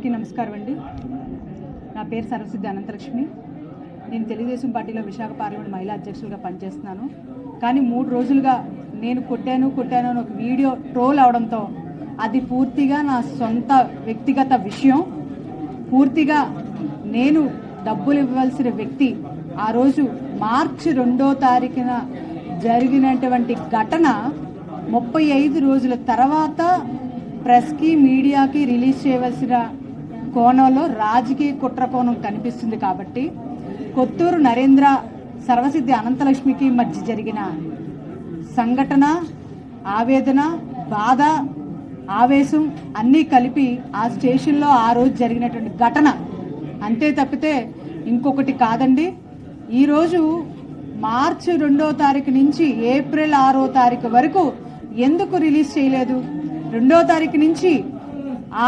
అందరికీ నమస్కారం అండి. నా పేరు సరస్వతి అనంతలక్ష్మి నేను తెలుగుదేశం పార్టీలో విశాఖ పార్లమెంట్ మహిళా అధ్యక్షులుగా పనిచేస్తున్నాను. కానీ మూడు రోజులుగా నేను కొట్టాను కొట్టాను అని ఒక వీడియో ట్రోల్ అవడంతో అది పూర్తిగా నా సొంత వ్యక్తిగత విషయం. పూర్తిగా నేను డబ్బులు ఇవ్వాల్సిన వ్యక్తి ఆ రోజు మార్చి రెండో తారీఖున జరిగినటువంటి ఘటన ముప్పై ఐదు రోజుల తర్వాత ప్రెస్కి మీడియాకి రిలీజ్ చేయవలసిన కోణంలో రాజకీయ కుట్ర కోణం కనిపిస్తుంది కాబట్టి కొత్తూరు నరేంద్ర సర్వసిద్ధి అనంతలక్ష్మికి మధ్య జరిగిన సంఘటన ఆవేదన బాధ ఆవేశం అన్నీ కలిపి ఆ స్టేషన్లో ఆ రోజు జరిగినటువంటి ఘటన. అంతే తప్పితే ఇంకొకటి కాదండి. ఈరోజు మార్చి రెండో తారీఖు నుంచి ఏప్రిల్ ఆరో తారీఖు వరకు ఎందుకు రిలీజ్ చేయలేదు? రెండో తారీఖు నుంచి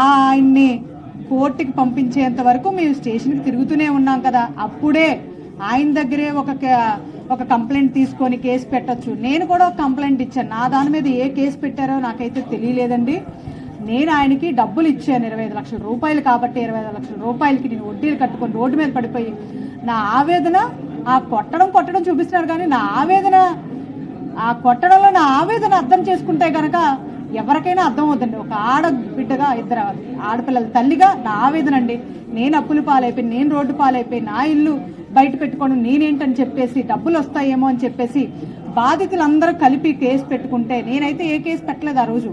ఆయన్ని కోర్టుకి పంపించేంత వరకు మేము స్టేషన్కి తిరుగుతూనే ఉన్నాం కదా. అప్పుడే ఆయన దగ్గరే ఒక క- ఒక కంప్లైంట్ తీసుకొని కేసు పెట్టచ్చు. నేను కూడా ఒక కంప్లైంట్ ఇచ్చాను. నా దాని మీద ఏ కేసు పెట్టారో నాకైతే తెలియలేదండి. నేను ఆయనకి డబ్బులు ఇచ్చాను ఇరవై ఐదు లక్షల రూపాయలు కాబట్టి ఇరవై ఐదు లక్షల రూపాయలకి నేను వడ్డీలు కట్టుకొని రోడ్డు మీద పడిపోయి నా ఆవేదన ఆ కొట్టడం కొట్టడం చూపిస్తున్నారు కానీ నా ఆవేదన ఆ కొట్టడంలో నా ఆవేదన అర్థం చేసుకుంటే కనుక ఎవరికైనా అర్థం అవుతుంది ఒక ఆడ బిడ్డగా ఇద్దరు ఆడపిల్లల తల్లిగా నా ఆవేదన అండి. నేను అప్పులు పాలైపోయి నేను రోడ్డు పాలైపోయి నా ఇల్లు బయట పెట్టుకోవడం నేనేంటని చెప్పేసి డబ్బులు వస్తాయేమో అని చెప్పేసి బాధితులందరూ కలిపి కేసు పెట్టుకుంటే నేనైతే ఏ కేసు పెట్టలేదు ఆ రోజు.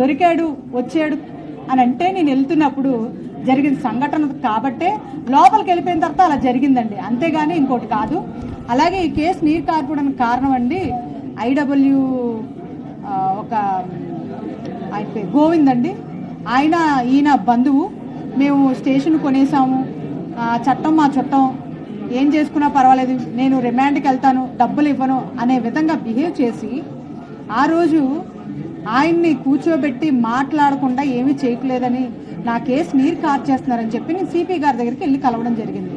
దొరికాడు వచ్చాడు అని అంటే నేను వెళ్తున్నప్పుడు జరిగిన సంఘటన కాబట్టే లోపలికి వెళ్ళిపోయిన తర్వాత అలా జరిగిందండి. అంతేగాని ఇంకోటి కాదు. అలాగే ఈ కేసు నీరు కార్పడానికి కారణం అండి. ఐడబ్ల్యూ ఒక ఆయన పేరు గోవింద్ అండి ఆయన ఈయన బంధువు. మేము స్టేషన్ కొనేసాము. ఆ, చట్టం మా చట్టం. ఏం చేసుకున్నా పర్వాలేదు. నేను రిమాండ్కి వెళ్తాను డబ్బులు ఇవ్వను అనే విధంగా బిహేవ్ చేసి ఆ రోజు ఆయన్ని కూర్చోబెట్టి మాట్లాడకుండా ఏమీ చేయట్లేదని నా కేసు నీరు కార్చేస్తున్నారని చెప్పి నేను సిపి గారి దగ్గరికి వెళ్ళి కలవడం జరిగింది.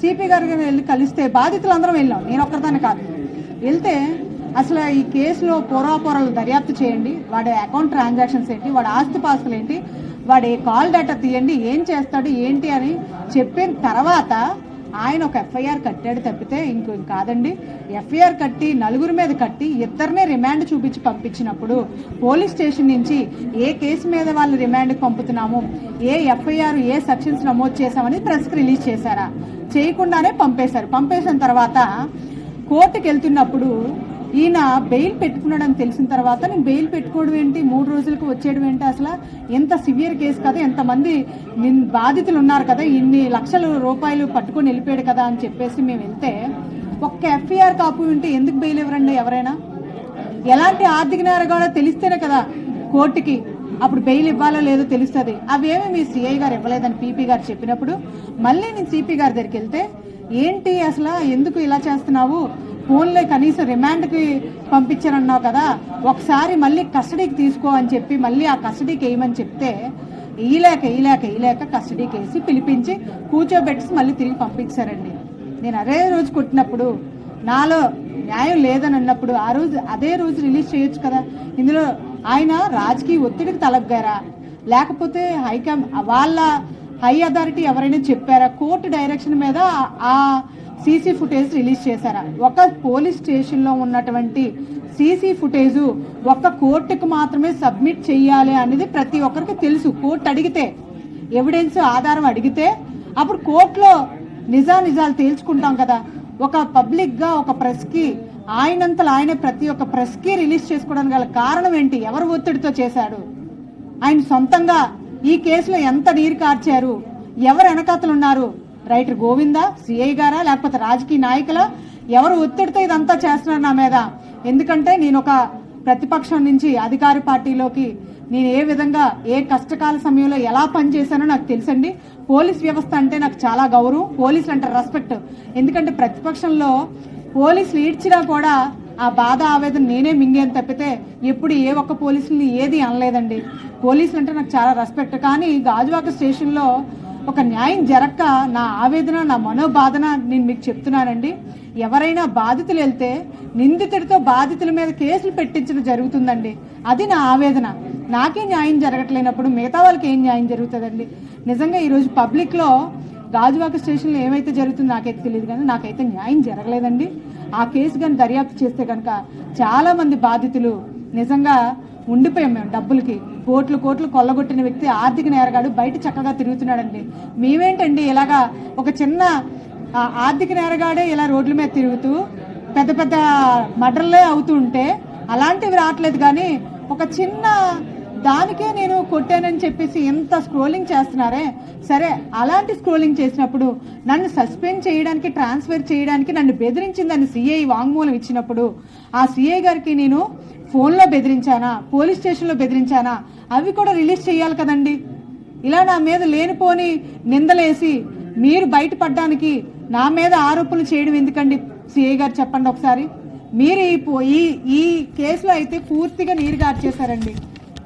సిపి గారి దగ్గర వెళ్ళి కలిస్తే బాధితులందరం వెళ్ళాం. నేను ఒక్కరిదాన్ని కాదు. వెళ్తే అసలు ఈ కేసులో పోరాపోరాలు దర్యాప్తు చేయండి వాడి అకౌంట్ ట్రాన్సాక్షన్స్ ఏంటి వాడి ఆస్తిపాస్తులు ఏంటి వాడి కాల్ డేటా తీయండి ఏం చేస్తాడు ఏంటి అని చెప్పిన తర్వాత ఆయన ఒక ఎఫ్ఐఆర్ కట్టాడు తప్పితే ఇంకో కాదండి. ఎఫ్ఐఆర్ కట్టి నలుగురి మీద కట్టి ఇద్దరినే రిమాండ్ చూపించి పంపించినప్పుడు పోలీస్ స్టేషన్ నుంచి ఏ కేసు మీద వాళ్ళు రిమాండ్కి పంపుతున్నాము ఏ ఎఫ్ఐఆర్ ఏ సెక్షన్స్ నమోదు చేశామని ప్రెస్కి రిలీజ్ చేశారా? చేయకుండానే పంపేశారు. పంపేసిన తర్వాత కోర్టుకు వెళ్తున్నప్పుడు ఈయన బెయిల్ పెట్టుకున్నాడని తెలిసిన తర్వాత నేను బెయిల్ పెట్టుకోవడం ఏంటి? మూడు రోజులకు వచ్చేయడం ఏంటి అసలు? ఎంత సివియర్ కేసు కదా? ఎంతమంది నిన్ బాధితులు ఉన్నారు కదా? ఇన్ని లక్షల రూపాయలు పట్టుకొని వెళ్ళిపోయాడు కదా అని చెప్పేసి మేము వెళ్తే ఒక్క ఎఫ్ఐఆర్ కాపు ఉంటే ఎందుకు బెయిల్ ఇవ్వరండి ఎవరైనా? ఎలాంటి ఆర్థిక నేరగాడో తెలిస్తేనే కదా కోర్టుకి. అప్పుడు బెయిల్ ఇవ్వాలో లేదో తెలుస్తుంది. అవేమి మీ సిఐ గారు ఇవ్వలేదని పీపీ గారు చెప్పినప్పుడు మళ్ళీ నేను సిపి గారి దగ్గరికి వెళ్తే ఏంటి అసలు? ఎందుకు ఇలా చేస్తున్నావు? ఫోన్లే కనీసం రిమాండ్కి పంపించారన్నావు కదా ఒకసారి మళ్ళీ కస్టడీకి తీసుకో అని చెప్పి మళ్ళీ ఆ కస్టడీకి వేయమని చెప్తే ఇయలేక ఇయలేక ఇయలేక కస్టడీకి వేసి పిలిపించి కూర్చోబెట్టి మళ్ళీ తిరిగి పంపించారండి. నేను అదే రోజు కొట్టినప్పుడు నాలో న్యాయం లేదని అన్నప్పుడు ఆ రోజు అదే రోజు రిలీజ్ చేయొచ్చు కదా. ఇందులో ఆయన రాజకీయ ఒత్తిడికి తలగ్గారా? లేకపోతే హైకమ్ వాళ్ళ హై అథారిటీ ఎవరైనా చెప్పారా? కోర్టు డైరెక్షన్ మీద ఆ సీసీ ఫుటేజ్ రిలీజ్ చేశారా? ఒక పోలీస్ స్టేషన్లో ఉన్నటువంటి సీసీ ఫుటేజ్ ఒక్క కోర్టుకు మాత్రమే సబ్మిట్ చేయాలి అనేది ప్రతి ఒక్కరికి తెలుసు. కోర్టు అడిగితే ఎవిడెన్స్ ఆధారం అడిగితే అప్పుడు కోర్టులో నిజా నిజాలు తేల్చుకుంటాం కదా. ఒక పబ్లిక్గా ఒక ప్రెస్కి ఆయనంతలు ఆయన ప్రతి ఒక్క ప్రెస్కి రిలీజ్ చేసుకోవడానికి గల కారణం ఏంటి? ఎవరు ఒత్తిడితో చేశాడు? ఆయన సొంతంగా ఈ కేసులో ఎంత నీరు కార్చారు? ఎవరు వెనకాతలు ఉన్నారు రైటర్ గోవిందా సిఐ గారా లేకపోతే రాజకీయ నాయకులా? ఎవరు ఒత్తిడితో ఇదంతా చేస్తున్నారు నా మీద? ఎందుకంటే నేను ఒక ప్రతిపక్షం నుంచి అధికార పార్టీలోకి నేను ఏ విధంగా ఏ కష్టకాల సమయంలో ఎలా పనిచేశానో నాకు తెలుసండి. పోలీస్ వ్యవస్థ అంటే నాకు చాలా గౌరవం. పోలీసులు అంటే రెస్పెక్ట్ ఎందుకంటే ప్రతిపక్షంలో పోలీసులు ఈడ్చినా కూడా ఆ బాధ ఆవేదన నేనే మింగేని తప్పితే ఎప్పుడు ఏ ఒక్క పోలీసుని ఏది అనలేదండి. పోలీసులు అంటే నాకు చాలా రెస్పెక్ట్ కానీ గాజువాక స్టేషన్లో ఒక న్యాయం జరక్క నా ఆవేదన నా మనోబాధన నేను మీకు చెప్తున్నానండి. ఎవరైనా బాధితులు వెళ్తే నిందితుడితో బాధితుల మీద కేసులు పెట్టించడం జరుగుతుందండి. అది నా ఆవేదన. నాకే న్యాయం జరగట్లేనప్పుడు మిగతా వాళ్ళకి ఏం న్యాయం జరుగుతుందండి? నిజంగా ఈరోజు పబ్లిక్లో గాజువాక స్టేషన్లో ఏమైతే జరుగుతుందో నాకైతే తెలియదు కానీ నాకైతే న్యాయం జరగలేదండి. ఆ కేసు కానీ దర్యాప్తు చేస్తే కనుక చాలామంది బాధితులు నిజంగా ఉండిపోయాం మేము డబ్బులకి. కోట్లు కోట్లు కొల్లగొట్టిన వ్యక్తి ఆర్థిక నేరగాడు బయట చక్కగా తిరుగుతున్నాడండి. మేమేంటండి ఇలాగా ఒక చిన్న ఆర్థిక నేరగాడే ఇలా రోడ్ల మీద తిరుగుతూ పెద్ద పెద్ద మర్డర్లే అవుతూ ఉంటే అలాంటివి రావట్లేదు కానీ ఒక చిన్న దానికే నేను కొట్టానని చెప్పేసి ఎంత స్క్రోలింగ్ చేస్తున్నారే? సరే అలాంటి స్క్రోలింగ్ చేసినప్పుడు నన్ను సస్పెండ్ చేయడానికి ట్రాన్స్ఫర్ చేయడానికి నన్ను బెదిరించిందని సిఐ వాంగ్మూలం ఇచ్చినప్పుడు ఆ సిఐ గారికి నేను ఫోన్లో బెదిరించానా? పోలీస్ స్టేషన్లో బెదిరించానా? అవి కూడా రిలీజ్ చేయాలి కదండి. ఇలా నా మీద లేనిపోని నిందలేసి మీరు బయటపడడానికి నా మీద ఆరోపణలు చేయడం ఎందుకండి? సిఐ గారు చెప్పండి ఒకసారి. మీరు ఈ పో- ఈ ఈ కేసులో అయితే పూర్తిగా నీరు గార్చేశారండి.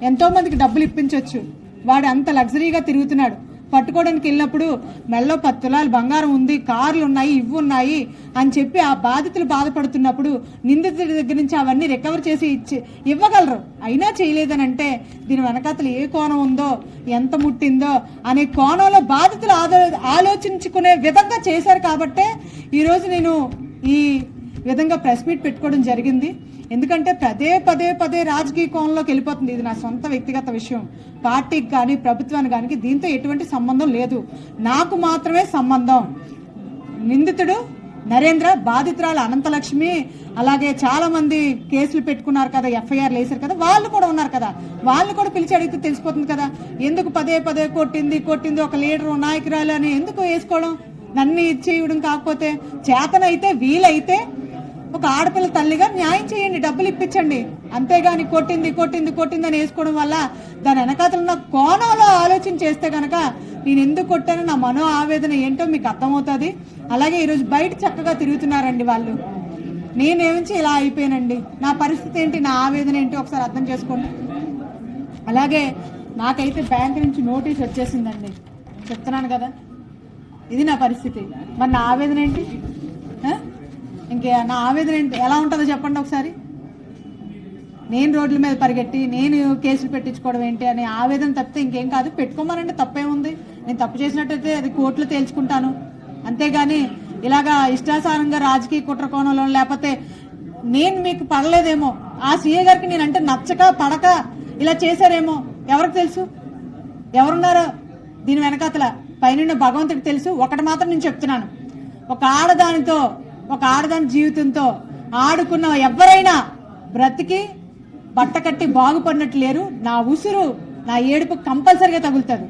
ఎంతో మందికి డబ్బులు ఇప్పించవచ్చు వాడు అంత లగ్జరీగా తిరుగుతున్నాడు. పట్టుకోవడానికి వెళ్ళినప్పుడు మెల్లో పది తులాలు బంగారం ఉంది కార్లు ఉన్నాయి ఇవి ఉన్నాయి అని చెప్పి ఆ బాధితులు బాధపడుతున్నప్పుడు నిందితుడి దగ్గర నుంచి అవన్నీ రికవర్ చేసి ఇచ్చి ఇవ్వగలరు. అయినా చేయలేదని అంటే దీని వెనకాతలు ఏ కోణం ఉందో ఎంత ముట్టిందో అనే కోణంలో బాధితులు ఆదో ఆలోచించుకునే విధంగా చేశారు కాబట్టే ఈరోజు నేను ఈ విధంగా ప్రెస్ మీట్ పెట్టుకోవడం జరిగింది. ఎందుకంటే పదే పదే పదే రాజకీయ కోణంలోకి వెళ్ళిపోతుంది. ఇది నా సొంత వ్యక్తిగత విషయం. పార్టీకి కానీ ప్రభుత్వానికి కానీ దీంతో ఎటువంటి సంబంధం లేదు. నాకు మాత్రమే సంబంధం. నిందితుడు నరేంద్ర బాధితురాలు అనంతలక్ష్మి అలాగే చాలా మంది కేసులు పెట్టుకున్నారు కదా ఎఫ్ఐఆర్ వేశారు కదా వాళ్ళు కూడా ఉన్నారు కదా. వాళ్ళు కూడా పిలిచి అడిగితే తెలిసిపోతుంది కదా. ఎందుకు పదే పదే కొట్టింది కొట్టింది ఒక లీడరు నాయకురాలు అని ఎందుకు వేసుకోవడం? నన్ను ఇచ్చేయడం కాకపోతే చేతనైతే వీలైతే ఒక ఆడపిల్ల తల్లిగా న్యాయం చేయండి డబ్బులు ఇప్పించండి. అంతేగాని కొట్టింది కొట్టింది కొట్టింది అని వేసుకోవడం వల్ల దాని వెనకాతలు ఉన్న కోణంలో ఆలోచన చేస్తే కనుక నేను ఎందుకు కొట్టాను నా మనో ఆవేదన ఏంటో మీకు అర్థమవుతుంది. అలాగే ఈరోజు బయట చక్కగా తిరుగుతున్నారండి వాళ్ళు. నేనేమించి ఇలా అయిపోయానండి? నా పరిస్థితి ఏంటి నా ఆవేదన ఏంటి ఒకసారి అర్థం చేసుకోండి. అలాగే నాకైతే బ్యాంక్ నుంచి నోటీస్ వచ్చేసిందండి. చెప్తున్నాను కదా ఇది నా పరిస్థితి. మరి నా ఆవేదన ఏంటి? ఇంకే నా ఆవేదన ఏంటి? ఎలా ఉంటుందో చెప్పండి ఒకసారి. నేను రోడ్ల మీద పరిగెట్టి నేను కేసులు పెట్టించుకోవడం ఏంటి అనే ఆవేదన తప్పితే ఇంకేం కాదు. పెట్టుకోమనంటే తప్పేముంది నేను తప్పు చేసినట్టయితే అది కోర్టులో తేల్చుకుంటాను. అంతేగాని ఇలాగా ఇష్టాసారంగా రాజకీయ కుట్ర కోణంలో లేకపోతే నేను మీకు పడలేదేమో ఆ సీఏ గారికి నేనంటే నచ్చక పడక ఇలా చేశారేమో ఎవరికి తెలుసు? ఎవరున్నారో దీని వెనకాతల? పైన భగవంతుడికి తెలుసు. ఒకటి మాత్రం నేను చెప్తున్నాను. ఒక ఆడదానితో ఒక ఆడదాని జీవితంతో ఆడుకున్న ఎవరైనా బ్రతికి బట్ట కట్టి బాగుపడినట్లు లేరు. నా ఉసురు నా ఏడుపు కంపల్సరిగా తగులుతుంది.